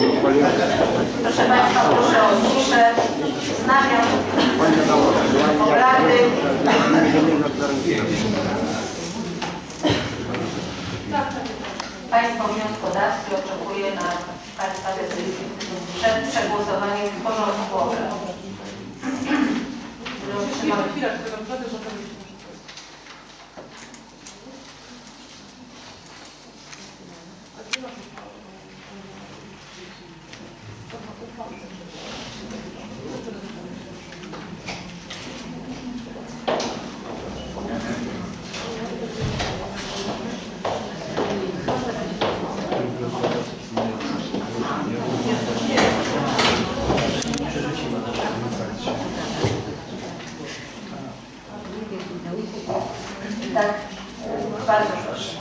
Proszę Państwa, proszę o ciszę. Wznawiam obrady. Państwo wnioskodawcy oczekuję na Państwa decyzję przed przegłosowaniem porządku obrad. Tylko naprawdę, że to jest A gdzie masz uchwałę? Aha, uchwałę. Co to jest? Tak, bardzo proszę.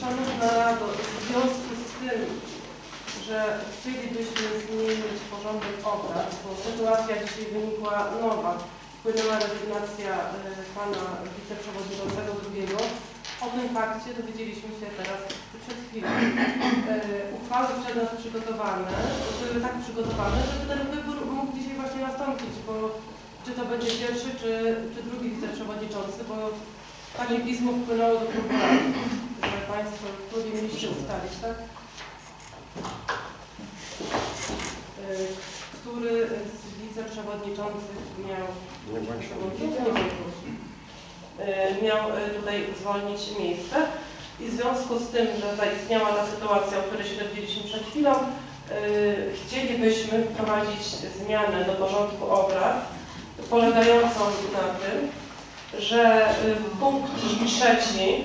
Szanowna Rado, w związku z tym, że chcielibyśmy zmienić porządek obrad, bo sytuacja dzisiaj wynikła nowa. Wpłynęła rezygnacja e, pana wiceprzewodniczącego drugiego. O tym fakcie dowiedzieliśmy się teraz przed chwilą. E, Uchwały przez nas przygotowane były tak przygotowane, żeby ten wybór mógł dzisiaj właśnie nastąpić, bo czy to będzie pierwszy, czy, czy drugi wiceprzewodniczący, bo takie pismo wpłynęło do rady, że Państwo mieliście ustalić, tak? Który z wiceprzewodniczących miał, Y, miał y, tutaj zwolnić miejsce i w związku z tym, że zaistniała ta sytuacja, o której się dowiedzieliśmy przed chwilą, chcielibyśmy wprowadzić zmianę do porządku obrad polegającą na tym, że punkt trzeci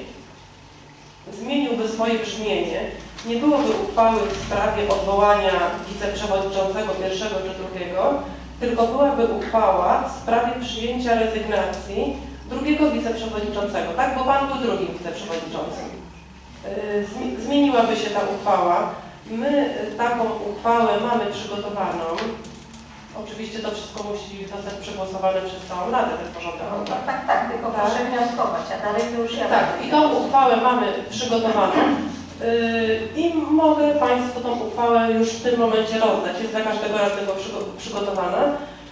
zmieniłby swoje brzmienie. Nie byłoby uchwały w sprawie odwołania wiceprzewodniczącego pierwszego czy drugiego, tylko byłaby uchwała w sprawie przyjęcia rezygnacji drugiego wiceprzewodniczącego, tak? Bo pan był drugim wiceprzewodniczącym. Y, zmi- Zmieniłaby się ta uchwała. My taką uchwałę mamy przygotowaną. Oczywiście to wszystko musi zostać przegłosowane przez całą Radę, ten porządek No, tak, tak, tylko Tak. proszę wnioskować, a dalej to już ja Tak, i tą uchwałę mamy przygotowaną. Yy, I mogę Państwu tą uchwałę już w tym momencie rozdać. Jest dla każdego radnego przygo- przygotowana.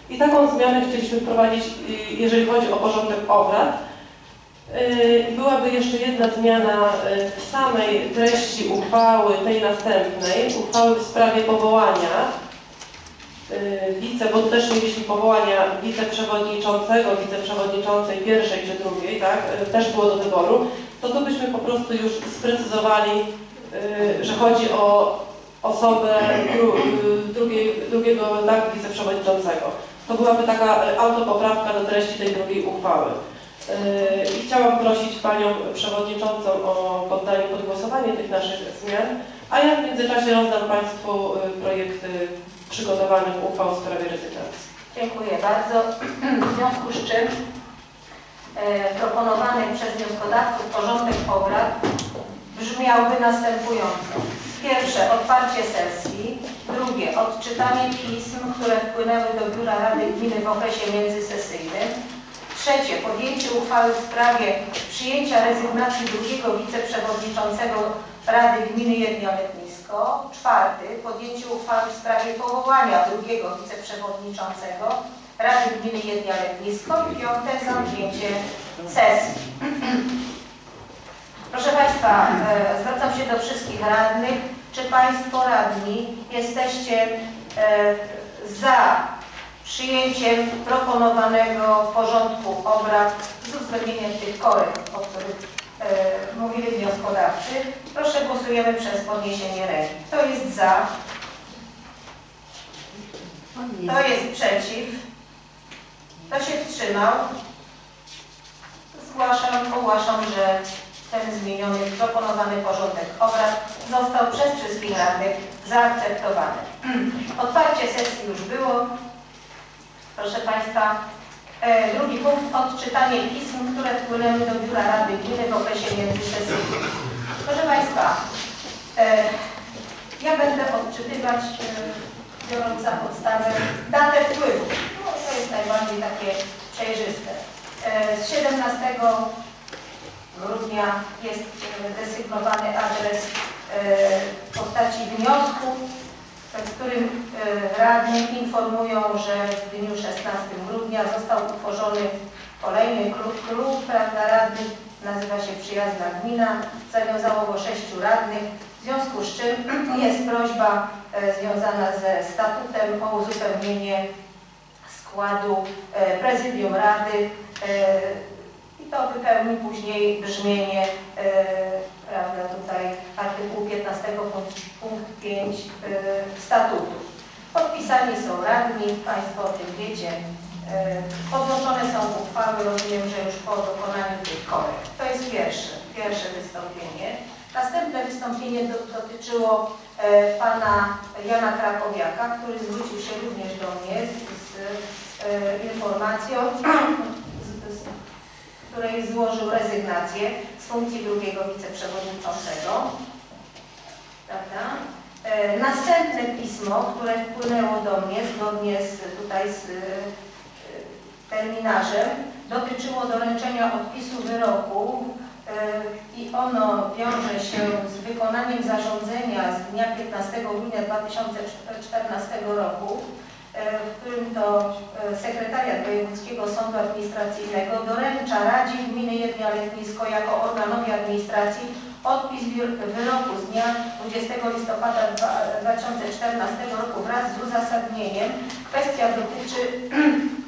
I taką zmianę chcieliśmy wprowadzić, yy, jeżeli chodzi o porządek obrad. Yy, byłaby jeszcze jedna zmiana w samej treści uchwały, tej następnej, uchwały w sprawie powołania wice, bo też mieliśmy powołania wiceprzewodniczącego, wiceprzewodniczącej pierwszej czy drugiej, tak, yy, też było do wyboru, to tu byśmy po prostu już sprecyzowali, yy, że chodzi o osobę dru, drugiego tak, wiceprzewodniczącego. To byłaby taka autopoprawka do treści tej drugiej uchwały. I chciałam prosić Panią Przewodniczącą o poddanie pod głosowanie tych naszych zmian, a ja w międzyczasie rozdam Państwu projekty przygotowanych uchwał w sprawie rezygnacji. Dziękuję bardzo. W związku z czym e, proponowany przez wnioskodawców porządek obrad brzmiałby następująco. Pierwsze, otwarcie sesji. Drugie, odczytanie pism, które wpłynęły do Biura Rady Gminy w okresie międzysesyjnym. Trzecie, podjęcie uchwały w sprawie przyjęcia rezygnacji drugiego wiceprzewodniczącego Rady Gminy Jednioletnisko. Czwarty, podjęcie uchwały w sprawie powołania drugiego wiceprzewodniczącego Rady Gminy. I piąte, zamknięcie sesji. Proszę Państwa, e, zwracam się do wszystkich radnych. Czy Państwo radni jesteście e, za przyjęciem proponowanego porządku obrad z uwzględnieniem tych korekt, o których mówili wnioskodawcy? Proszę głosujemy przez podniesienie ręki. Kto jest za? Kto jest przeciw? Kto się wstrzymał? Zgłaszam, ogłaszam, że ten zmieniony, proponowany porządek obrad został przez wszystkich radnych zaakceptowany. Otwarcie sesji już było. Proszę Państwa, e, drugi punkt, odczytanie pism, które wpłynęły do Biura Rady Gminy w okresie międzysesyjnym. Proszę Państwa, e, ja będę odczytywać, e, biorąc za podstawę datę wpływu. No, to jest najbardziej takie przejrzyste. E, z 17 grudnia jest e, desygnowany adres w postaci wniosku, w którym e, radni informują, że w dniu 16 grudnia został utworzony kolejny klub, klub prawda, radnych, nazywa się Przyjazna Gmina, zawiązało go sześciu radnych, w związku z czym jest prośba e, związana ze statutem o uzupełnienie składu e, prezydium rady i to wypełni później brzmienie prawda, tutaj artykułu 15 punkt, punkt 5 e, statutu. Podpisani są radni, Państwo o tym wiecie. E, Podłączone są uchwały, rozumiem, że już po dokonaniu tych korekt. To jest pierwsze, pierwsze wystąpienie. Następne wystąpienie do, dotyczyło e, pana Jana Krakowiaka, który zwrócił się również do mnie z, z informacją, z, z której złożył rezygnację z funkcji drugiego wiceprzewodniczącego. Prawda? E, Następne pismo, które wpłynęło do mnie zgodnie z, tutaj z e, terminarzem, dotyczyło doręczenia odpisu wyroku e, i ono wiąże się z wykonaniem zarządzenia z dnia 15 grudnia 2014 roku, w którym to sekretariat Wojewódzkiego Sądu Administracyjnego doręcza Radzie Gminy Jednia Letnisko jako organowi administracji odpis wyroku z dnia 20 listopada dwa- 2014 roku wraz z uzasadnieniem. Kwestia dotyczy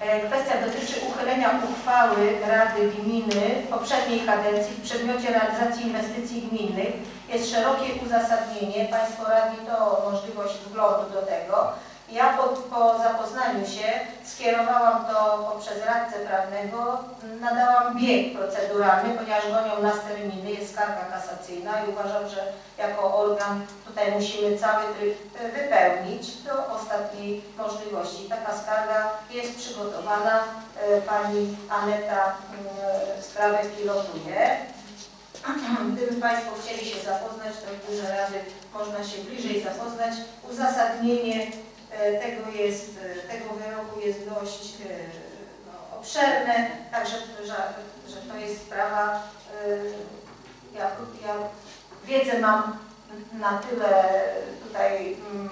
E, Kwestia dotyczy uchylenia uchwały Rady Gminy w poprzedniej kadencji w przedmiocie realizacji inwestycji gminnych. Jest szerokie uzasadnienie, Państwo radni to możliwość wglądu do tego. Ja po, po zapoznaniu się skierowałam to poprzez radcę prawnego, nadałam bieg proceduralny, ponieważ gonią nas terminy, jest skarga kasacyjna i uważam, że jako organ tutaj musimy cały tryb e, wypełnić do ostatniej możliwości. Taka skarga jest przygotowana, e, pani Aneta mm, sprawę pilotuje. Gdyby Państwo chcieli się zapoznać, to w Biurze Rady można się bliżej zapoznać. Uzasadnienie e, tego jest, e, tego wyroku jest dość e, no, obszerne, także że, że to jest sprawa, e, ja, ja wiedzę mam na tyle tutaj mm,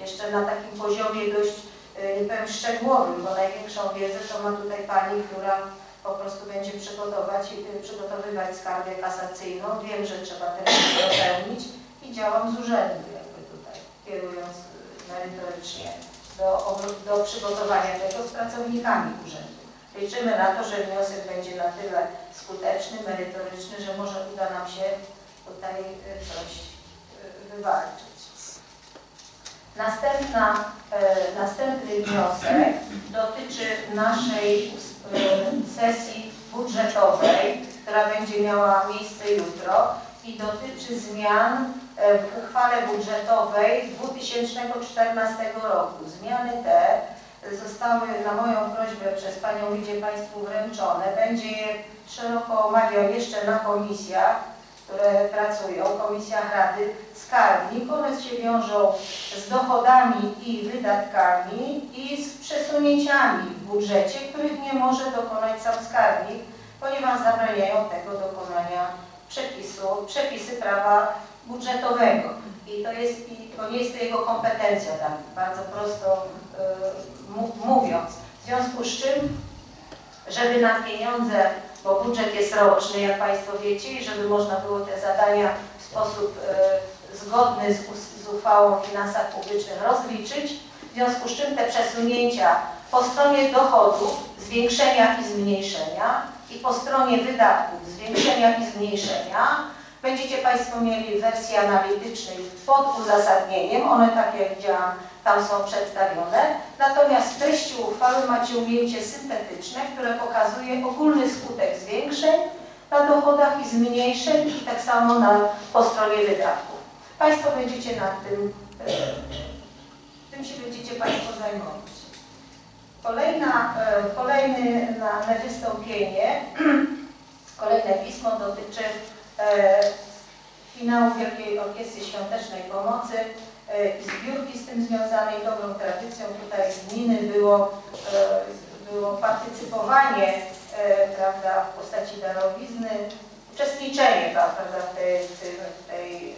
jeszcze na takim poziomie dość e, nie powiem szczegółowym, bo największą wiedzę to ma tutaj Pani, która po prostu będzie przygotować, przygotowywać skargę kasacyjną. Wiem, że trzeba ten dopełnić i działam z urzędu jakby tutaj, kierując merytorycznie do, do przygotowania tego z pracownikami urzędu. Liczymy na to, że wniosek będzie na tyle skuteczny, merytoryczny, że może uda nam się tutaj y, coś y, wywalczyć. Następna, e, następny wniosek dotyczy naszej e, sesji budżetowej, która będzie miała miejsce jutro i dotyczy zmian w uchwale budżetowej 2014 roku. Zmiany te zostały na moją prośbę przez Panią Lidię Państwu wręczone. Będzie je szeroko omawiał jeszcze na komisjach, które pracują, komisjach Rady Skarbnik. One się wiążą z dochodami i wydatkami i z przesunięciami w budżecie, których nie może dokonać sam skarbnik, ponieważ zabraniają tego dokonania przepisu, przepisy prawa budżetowego. I to jest, i to nie jest to jego kompetencja, tak bardzo prosto y, mówiąc. W związku z czym, żeby na pieniądze, bo budżet jest roczny, jak Państwo wiecie, i żeby można było te zadania w sposób y, zgodny z, z uchwałą o finansach publicznych rozliczyć, w związku z czym te przesunięcia po stronie dochodów, zwiększenia i zmniejszenia i po stronie wydatków, zwiększenia i zmniejszenia, będziecie Państwo mieli w wersji analitycznej pod uzasadnieniem, one tak jak widziałam tam są przedstawione, natomiast w treści uchwały macie ujęcie syntetyczne, które pokazuje ogólny skutek zwiększeń na dochodach i zmniejszeń i tak samo na, po stronie wydatków. Państwo będziecie nad tym, e, tym się będziecie Państwo zajmować. Kolejna, e, kolejne na, na wystąpienie, kolejne pismo dotyczy finału Wielkiej Orkiestry Świątecznej Pomocy e, i zbiórki z tym związanej. Dobrą tradycją tutaj z gminy było, e, było partycypowanie e, prawda, w postaci darowizny uczestniczenie prawda, w tej, w tej,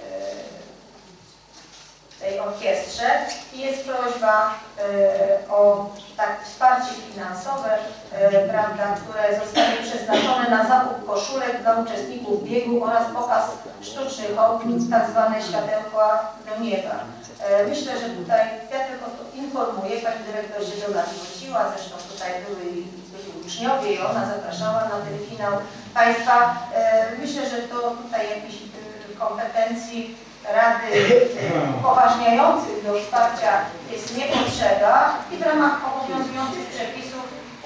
tej, e, orkiestrze i jest prośba e, o tak wsparcie finansowe, e, prawda, które zostanie przeznaczone na zakup koszulek dla uczestników biegu oraz pokaz sztucznych ognisk, tak zwane światełka do nieba. E, Myślę, że tutaj, ja tylko informuję, pani dyrektor się do nas zwróciła, zresztą tutaj były, uczniowie i ona zapraszała na ten finał Państwa. E, Myślę, że to tutaj jakichś e, kompetencji Rady e, upoważniających do wsparcia jest nie potrzeba i w ramach obowiązujących przepisów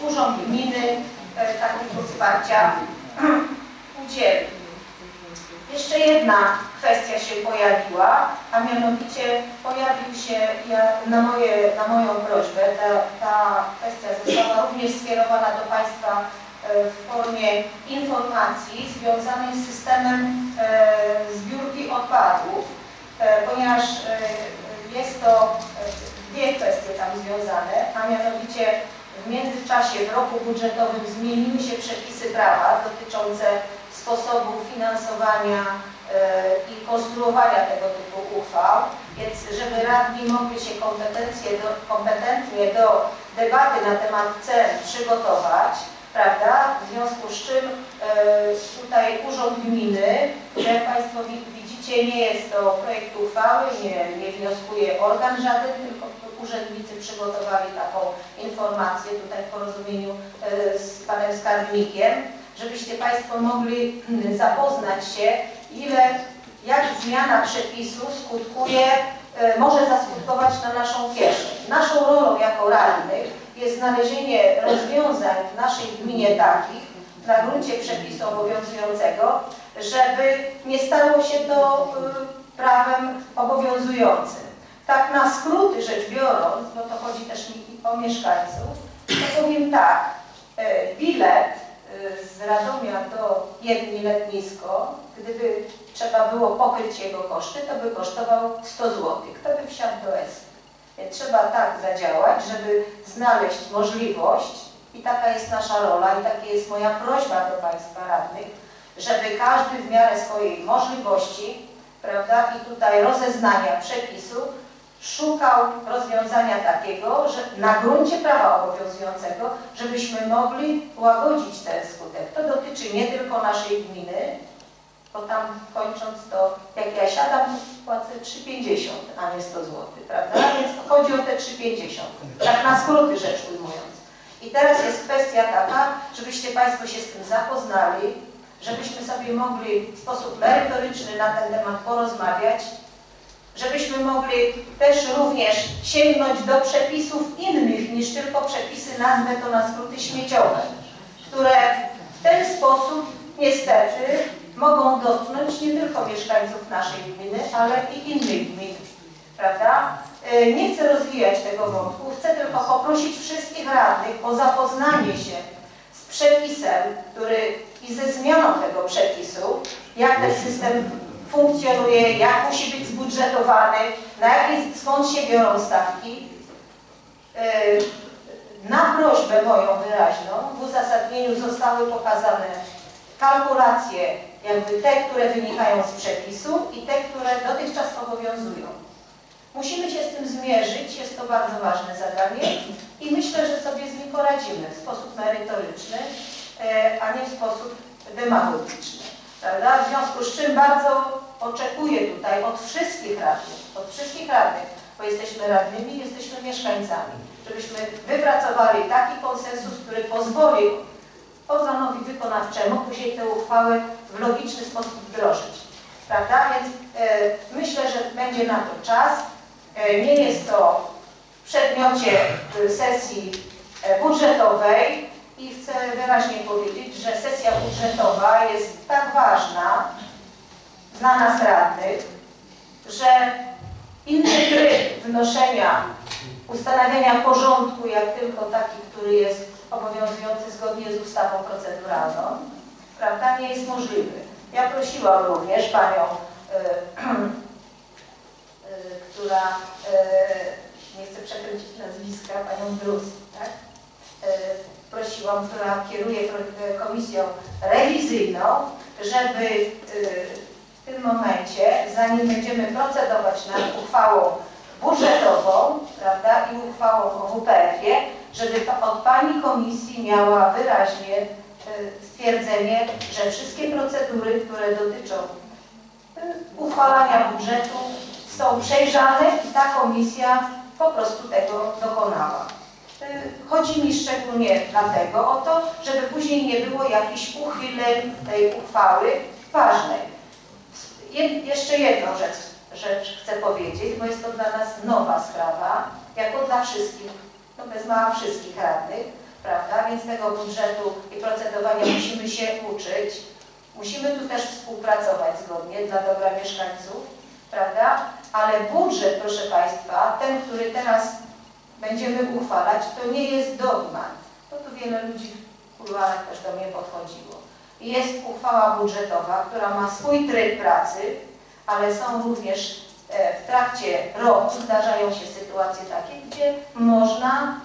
Urząd Gminy e, takiego wsparcia udzieli. Jeszcze jedna kwestia się pojawiła, a mianowicie pojawił się ja, na, moje, na moją prośbę, ta, ta kwestia została również skierowana do Państwa e, w formie informacji związanej z systemem e, zbiórki odpadów, e, ponieważ e, jest to e, dwie kwestie tam związane, a mianowicie w międzyczasie w roku budżetowym zmieniły się przepisy prawa dotyczące sposobu finansowania e, i konstruowania tego typu uchwał, więc żeby radni mogli się kompetencje do, kompetentnie do debaty na temat cen przygotować, prawda? W związku z czym e, tutaj Urząd Gminy, jak Państwo wi- widzicie, nie jest to projekt uchwały, nie, nie wnioskuje organ żaden, tylko urzędnicy przygotowali taką informację tutaj w porozumieniu e, z Panem Skarbnikiem, żebyście Państwo mogli mm, zapoznać się, ile, jak zmiana przepisu skutkuje, e, może zaskutkować na naszą kieszeń. Naszą rolą jako radnych jest znalezienie rozwiązań w naszej gminie takich, na gruncie przepisu obowiązującego, żeby nie stało się to y, prawem obowiązującym. Tak na skróty rzecz biorąc, bo to chodzi też mi o mieszkańców, to powiem tak, e, bilet y, z Radomia do Jedni Letnisko, gdyby trzeba było pokryć jego koszty, to by kosztował 100 zł. Kto by wsiadł do S? Więc trzeba tak zadziałać, żeby znaleźć możliwość i taka jest nasza rola i taka jest moja prośba do Państwa radnych, żeby każdy w miarę swojej możliwości, prawda, i tutaj rozeznania przepisu, szukał rozwiązania takiego, że na gruncie prawa obowiązującego, żebyśmy mogli łagodzić ten skutek. To dotyczy nie tylko naszej gminy, bo tam kończąc to, jak ja siadam, płacę 3,50, a nie 100 zł, prawda? Więc chodzi o te 3,50, tak na skróty rzecz ujmując. I teraz jest kwestia taka, żebyście Państwo się z tym zapoznali, żebyśmy sobie mogli w sposób merytoryczny na ten temat porozmawiać, żebyśmy mogli też również sięgnąć do przepisów innych niż tylko przepisy, nazwę to na skróty śmieciowe, które w ten sposób niestety mogą dotknąć nie tylko mieszkańców naszej gminy, ale i innych gmin, prawda? E, Nie chcę rozwijać tego wątku, chcę tylko poprosić wszystkich radnych o zapoznanie się z przepisem, który i ze zmianą tego przepisu, jak ten system funkcjonuje, jak musi być zbudżetowany, na jakie, skąd się biorą stawki. E, Na prośbę moją wyraźną w uzasadnieniu zostały pokazane kalkulacje, jakby te, które wynikają z przepisu i te, które dotychczas obowiązują. Musimy się z tym zmierzyć, jest to bardzo ważne zadanie i myślę, że sobie z nim poradzimy w sposób merytoryczny, e, a nie w sposób demagogiczny. Prawda? W związku z czym bardzo oczekuję tutaj od wszystkich radnych, od wszystkich radnych, bo jesteśmy radnymi, jesteśmy mieszkańcami, żebyśmy wypracowali taki konsensus, który pozwoli organowi wykonawczemu później te uchwały w logiczny sposób wdrożyć. Prawda? Więc e, myślę, że będzie na to czas. E, nie jest to w przedmiocie e, sesji budżetowej i chcę wyraźnie powiedzieć, że sesja budżetowa jest tak ważna dla nas radnych, że inny tryb wnoszenia, ustanawiania porządku, jak tylko taki, który jest obowiązujący zgodnie z ustawą proceduralną, prawda, nie jest możliwy. Ja prosiłam również panią, y, y, która, y, nie chcę przekręcić nazwiska, panią Brus, tak? Prosiłam, która kieruje komisją rewizyjną, żeby w tym momencie, zanim będziemy procedować nad uchwałą budżetową, prawda, i uchwałą o WPF-ie, żeby od Pani Komisji miała wyraźnie y, stwierdzenie, że wszystkie procedury, które dotyczą y, uchwalania budżetu są przejrzane i ta komisja po prostu tego dokonała. Y, Chodzi mi szczególnie dlatego o to, żeby później nie było jakichś uchyleń tej uchwały ważnej. Je, jeszcze jedną rzecz, rzecz chcę powiedzieć, bo jest to dla nas nowa sprawa, jako dla wszystkich, no bez mała wszystkich radnych, prawda? Więc tego budżetu i procedowania musimy się uczyć. Musimy tu też współpracować zgodnie dla dobra mieszkańców, prawda? Ale budżet, proszę Państwa, ten, który teraz będziemy uchwalać, to nie jest dogmat. No tu wiele ludzi w kuluarach też do mnie podchodziło. Jest uchwała budżetowa, która ma swój tryb pracy, ale są również w trakcie roku zdarzają się sytuacje takie, gdzie można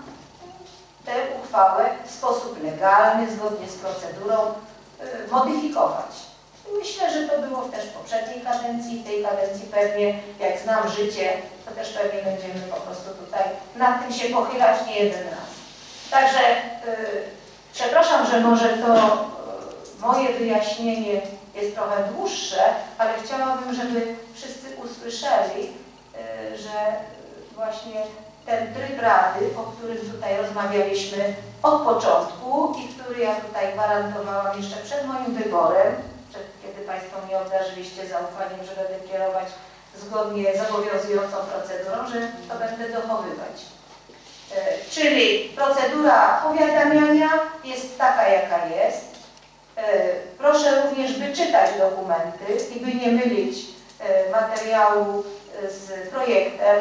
tę uchwałę w sposób legalny, zgodnie z procedurą e, modyfikować. Myślę, że to było też w poprzedniej kadencji, w tej kadencji pewnie, jak znam życie, to też pewnie będziemy po prostu tutaj nad tym się pochylać nie jeden raz. Także y, przepraszam, że może to y, moje wyjaśnienie jest trochę dłuższe, ale chciałabym, żeby wszyscy usłyszeli, y, że właśnie ten tryb rady, o którym tutaj rozmawialiśmy od początku i który ja tutaj gwarantowałam jeszcze przed moim wyborem, kiedy Państwo mnie obdarzyliście zaufaniem, że będę kierować zgodnie z obowiązującą procedurą, że to będę dochowywać. E, Czyli procedura powiadamiania jest taka, jaka jest. E, Proszę również wyczytać dokumenty i by nie mylić e, materiału e, z projektem.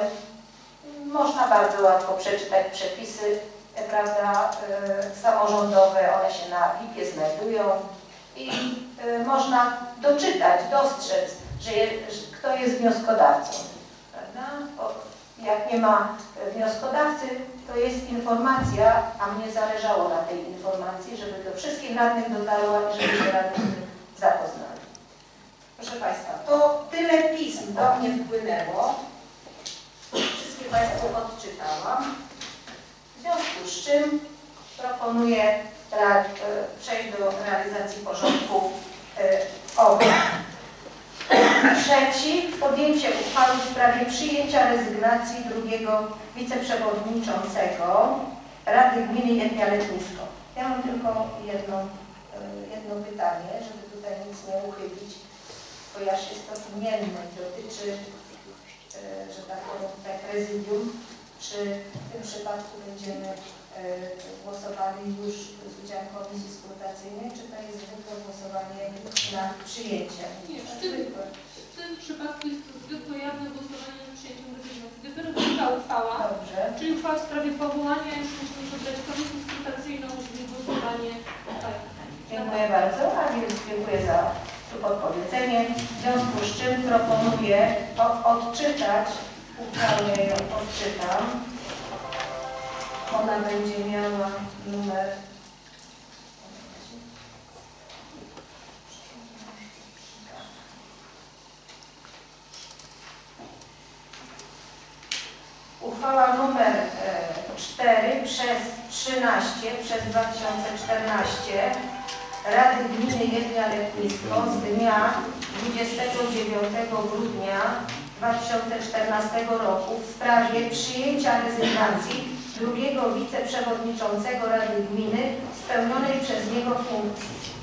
Można bardzo łatwo przeczytać przepisy, e, prawda, e, samorządowe, one się na BIP-ie znajdują i e, można doczytać, dostrzec, że, je, kto jest wnioskodawcą. Prawda? Jak nie ma e, wnioskodawcy, to jest informacja, a mnie zależało na tej informacji, żeby do wszystkich radnych dotarła i żeby się radni z tym zapoznali. Proszę Państwa, to tyle pism do mnie wpłynęło. Wszystkie Państwu odczytałam. W związku z czym proponuję e, przejść do realizacji porządku e, obrad. Trzeci, podjęcie uchwały w sprawie przyjęcia rezygnacji drugiego wiceprzewodniczącego Rady Gminy Jednia Letnisko. Ja mam tylko jedno, e, jedno pytanie, żeby tutaj nic nie uchybić, ponieważ jest to imienne i dotyczy, e, że tak powiem, tutaj prezydium. Czy w tym przypadku będziemy e, głosowali już z udziałem komisji skrutacyjnej, czy to jest zwykłe głosowanie na przyjęcie? Nie, w tym, w tym przypadku jest to zwykłe jawne głosowanie nad przyjęciem rezygnacji. Dopiero druga uchwała, Dobrze. czyli uchwała w sprawie powołania, jeśli musimy wybrać komisję skrutacyjną, być głosowanie tak. Dziękuję bardzo, więc dziękuję za tu podpowiedzenie. W związku z czym proponuję odczytać, uchwałę ją odczytam. Ona będzie miała numer Uchwała numer e, 4 przez 13 przez 2014 Rady Gminy Jedna Letnisko z dnia 29 grudnia 2014 roku w sprawie przyjęcia rezygnacji drugiego wiceprzewodniczącego Rady Gminy spełnionej przez niego funkcji.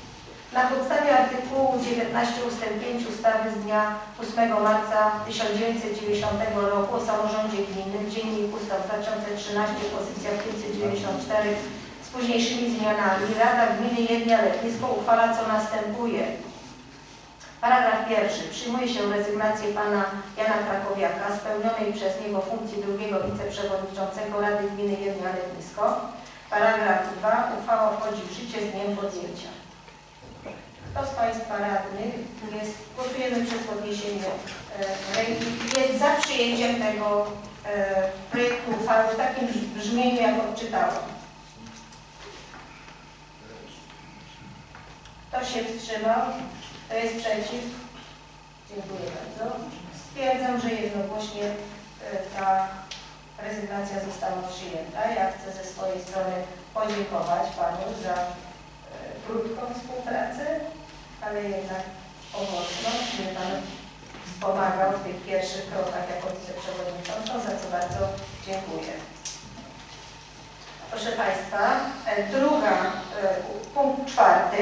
Na podstawie artykułu 19 ust. 5 ustawy z dnia 8 marca 1990 roku o samorządzie gminnym, Dziennik Ustaw 2013, pozycja 594 z późniejszymi zmianami, Rada Gminy Jedna Letnisko uchwala co następuje. Paragraf pierwszy. Przyjmuje się rezygnację pana Jana Krakowiaka spełnionej przez niego funkcji drugiego wiceprzewodniczącego Rady Gminy Jedna Letnisko. Paragraf 2. Uchwała wchodzi w życie z dniem podjęcia. Kto z Państwa radnych jest, głosujemy przez podniesienie e, ręki, jest za przyjęciem tego e, projektu uchwały w takim brzmieniu, jak odczytałam? Kto się wstrzymał? Kto jest przeciw? Dziękuję bardzo. Stwierdzam, że jednogłośnie e, ta rezygnacja została przyjęta. Ja chcę ze swojej strony podziękować Panu za e, krótką współpracę, ale jednak owocną, że Pan wspomagał w tych pierwszych krokach jako wiceprzewodnicząca, za co bardzo dziękuję. Proszę Państwa, e, druga, punkt czwarty.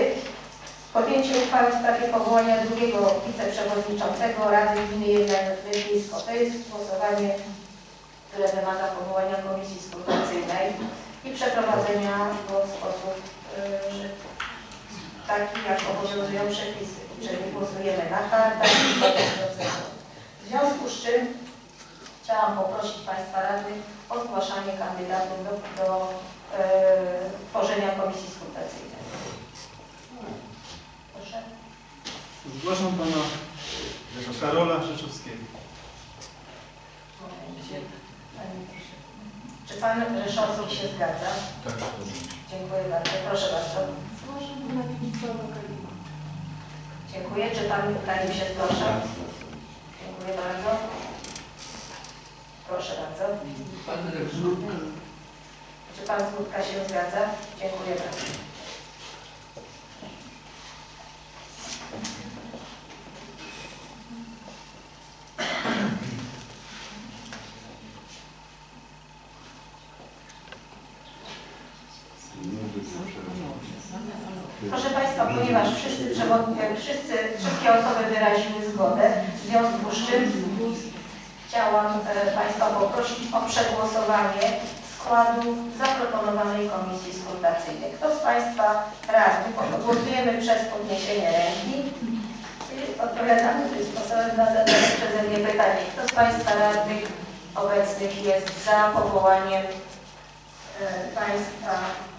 Podjęcie uchwały w sprawie powołania drugiego wiceprzewodniczącego Rady Gminy Jelenisko. To jest głosowanie, które wymaga powołania komisji skrutacyjnej i przeprowadzenia go w sposób y, taki, jak obowiązują przepisy. Czyli głosujemy na kartach i. W związku z czym chciałam poprosić Państwa radnych o zgłaszanie kandydatów do, do y, tworzenia komisji skrutacyjnej. Proszę. Zgłaszam pana Karola proszę. Czy Pan Rzeszowski się zgadza? Tak. Dziękuję bardzo. Proszę bardzo. Dziękuję. Czy Pan Karim się zgłasza? Dziękuję bardzo. Proszę bardzo. Czy Pan Złudka się zgadza? Dziękuję bardzo. Proszę Państwa, ponieważ wszyscy, przewodni- wszyscy, wszystkie osoby wyraziły zgodę, w związku z czym chciałam e, Państwa poprosić o przegłosowanie składu zaproponowanej komisji skrutacyjnej. Kto z Państwa radnych, głosujemy przez podniesienie ręki odpowiadamy tym sposobem na zadane przeze mnie pytanie. Kto z Państwa radnych obecnych jest za powołaniem e, Państwa e,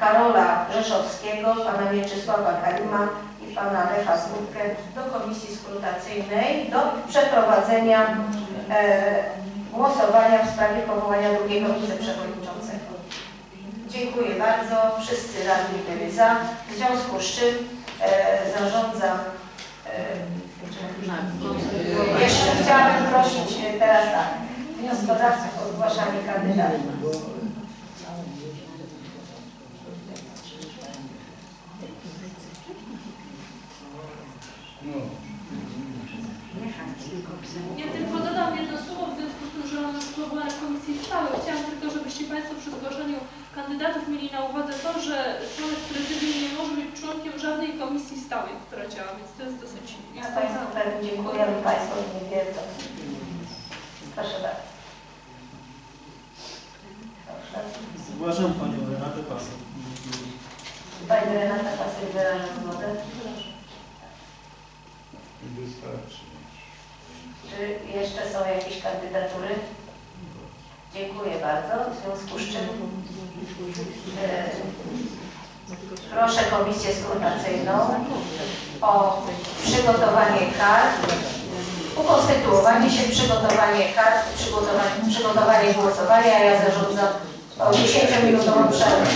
Karola Rzeszowskiego, pana Mieczysława Kalima i pana Lecha Smutkę do komisji skrutacyjnej do przeprowadzenia e, głosowania w sprawie powołania drugiego wiceprzewodniczącego. Dziękuję bardzo. Wszyscy radni byli za. W związku z czym e, zarządzam e, jeszcze chciałabym prosić e, teraz tak, wnioskodawców o zgłaszanie kandydatów. Ja tylko dodam jedno słowo w związku z tym, że mamy powołane komisji stałe. Chciałam tylko, żebyście Państwo przy zgłaszaniu kandydatów mieli na uwadze to, że członek prezydium nie może być członkiem żadnej komisji stałej, która działa, więc to jest dosyć Ja istotne. Państwu pewnie dziękujemy, Państwo nie wiedzą. Proszę bardzo. Proszę. Zgłaszam panią Renatę Pasek. Pani Renata Pasek wyraża zgodę. Wystarczy. Czy jeszcze są jakieś kandydatury? Dziękuję bardzo. W związku z czym e, proszę Komisję Skrutacyjną o przygotowanie kart, ukonstytuowanie się, przygotowanie kart, przygotowanie, przygotowanie głosowania. Ja zarządzam o 10-minutową przerwę.